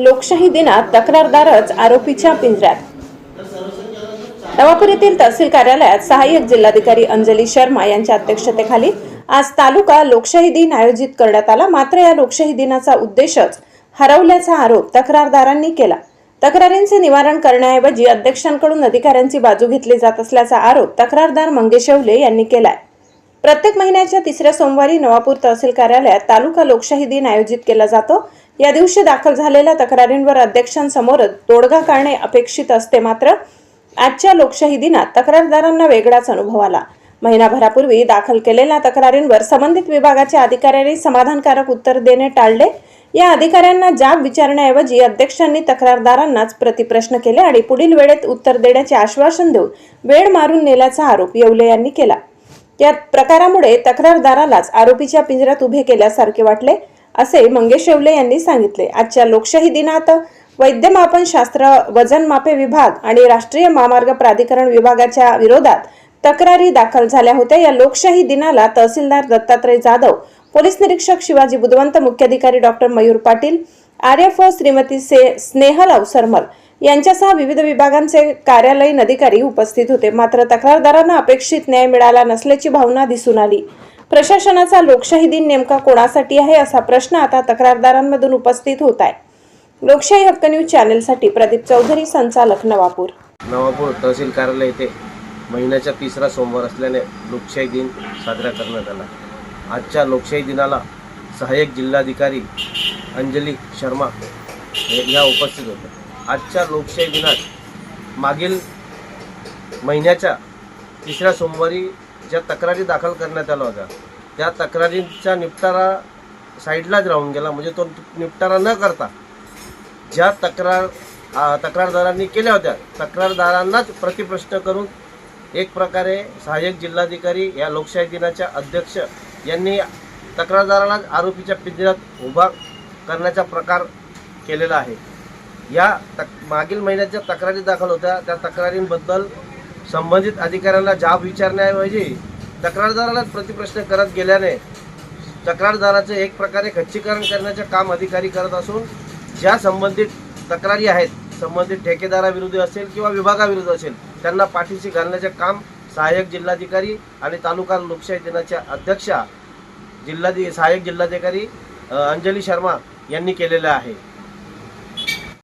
लोकशाही दिनात तक्रारदारच आरोपीच्या पिंजऱ्यात. नवापूर येथील तहसील कार्यालयात सहाय्यक जिल्हाधिकारी अंजली शर्मा यांच्या अध्यक्षतेखाली आज तालुका लोकशाही दिन आयोजित करण्यात आला. मात्र या लोकशाही दिनाचा उद्देशच हरवल्याचा आरोप तक्रारदारांनी केला. तक्रारींचे निवारण करण्याऐवजी अध्यक्षांकडून अधिकाऱ्यांची बाजू घेतली जात असल्याचा आरोप तक्रारदार मंगेश येवले यांनी केलाय. प्रत्येक महिन्याच्या तिसऱ्या सोमवारी नवापूर तहसील कार्यालयात तालुका लोकशाही दिन आयोजित केला जातो. या दिवशी दाखल झालेल्या तक्रारींवर अध्यक्षांसमोरच तोडगा काढणे अपेक्षित असते मात्र आजच्या लोकशाही दिनात तक्रारदारांना वेगळाच अनुभव आला. महिनाभरापूर्वी दाखल केलेल्या तक्रारींवर संबंधित विभागाच्या अधिकाऱ्यांनी समाधानकारक उत्तर देणे टाळले. या अधिकाऱ्यांना जाब विचारण्याऐवजी अध्यक्षांनी तक्रारदारांनाच प्रतिप्रश्न केले आणि पुढील वेळेत उत्तर देण्याचे आश्वासन देऊन वेळ मारून नेल्याचा आरोप येवले यांनी केला. या प्रकारामुळे तक्रारदारालाच आरोपीच्या पिंजऱ्यात उभे केल्यासारखे वाटले असे मंगेश येवले यांनी सांगितले. आजच्या लोकशाही दिनात वैद्यमापन शास्त्र वजनमापे विभाग आणि राष्ट्रीय महामार्ग प्राधिकरण विभागाच्या विरोधात तक्रारी दाखल झाल्या होत्या. या लोकशाही दिनाला तहसीलदार दत्तात्रय जाधव पोलीस निरीक्षक शिवाजी बुधवंत मुख्याधिकारी doctor Mayur Patil R F O Shrimati से स्नेहल अवसरमल यांच्यासह विविध विभागांचे कार्यालयीन अधिकारी उपस्थित होते. मात्र तक्रारदारांना अपेक्षित न्याय मिळाला नसल्याची भावना दिसून आली. प्रशासनाचा लोकशाही दिन नेमका कोणासाठी आहे असा प्रश्न आता तक्रारदारांमधून उपस्थित होत आहे. लोकशाही हक्क न्यूज चॅनेलसाठी प्रदीप चौधरी संचालक नवापूर. नवापूर तहसील कार्यालय येथे महिन्याचा तिसरा सोमवार असल्याने लोकशाही दिन साजरा करण्यात आला. आजच्या लोकशाही दिनाला सहाय्यक जिल्हाधिकारी अंजली शर्मा हे- उपस्थित होत्या. आजच्या लोकशाही दिनात मागील महिन्याच्या तिसऱ्या सोमवारी ज्या तक्रारी दाखल करण्यात आल्या होत्या त्या तक्रारींचा निपटारा साईडलाच राहून गेला. म्हणजे तो निपटारा न करता ज्या तक्रार तक्रारदारांनी केल्या होत्या तक्रारदारांनाच प्रतिप्रश्न करून एक प्रकारे सहाय्यक जिल्हाधिकारी या लोकशाही दिनाच्या अध्यक्ष यांनी तक्रारदाराला आरोपीच्या पिंजऱ्यात उभा करण्याचा प्रकार केलेला आहे. या तक मागील महिन्यात ज्या तक्रारी दाखल होत्या त्या तक्रारींबद्दल संबंधित अधिकाऱ्यांना जाब विचारण्याऐवजी तक्रारदारालाच प्रतिप्रश्न करत गेल्याने तक्रारदाराचे एक प्रकारे खच्चीकरण करण्याचे काम अधिकारी करत असून ज्या संबंधित तक्रारी आहेत संबंधित ठेकेदाराविरुद्ध असेल किंवा विभागाविरुद्ध असेल त्यांना पाठीशी घालण्याचे काम सहाय्यक जिल्हाधिकारी आणि तालुका लोकशाही दिनाच्या अध्यक्षा जिल्हाधि सहाय्यक जिल्हाधिकारी अंजली शर्मा यांनी केलेलं आहे.